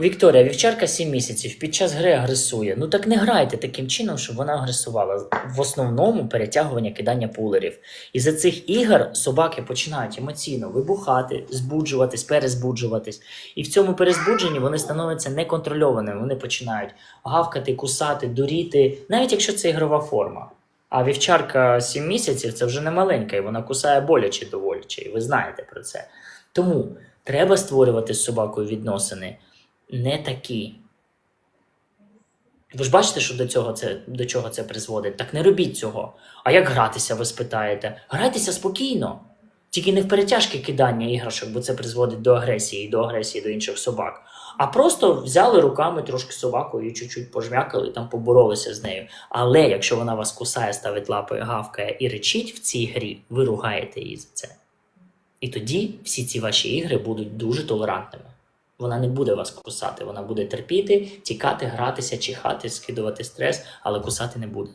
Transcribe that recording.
Вікторія, вівчарка 7 місяців під час гри агресує. Ну так не грайте таким чином, щоб вона агресувала. В основному перетягування кидання пулерів. І за цих ігор собаки починають емоційно вибухати, збуджуватись, перезбуджуватись. І в цьому перезбудженні вони становляться неконтрольованими. Вони починають гавкати, кусати, дуріти, навіть якщо це ігрова форма. А вівчарка 7 місяців це вже не маленька, і вона кусає боляче доволяче, і ви знаєте про це. Тому треба створювати з собакою відносини не такі. Ви ж бачите, що до цього це, до чого це призводить? Так не робіть цього. А як гратися, ви спитаєте? Грайтеся спокійно. Тільки не в перетяжки кидання іграшок, бо це призводить до агресії до агресії до інших собак. А просто взяли руками трошки собаку і чуть-чуть пожмякали, там поборолися з нею. Але якщо вона вас кусає, ставить лапою, гавкає і речить в цій грі, ви ругаєте її за це. І тоді всі ці ваші ігри будуть дуже толерантними. Вона не буде вас кусати, вона буде терпіти, тікати, гратися, чихати, скидувати стрес, але кусати не буде.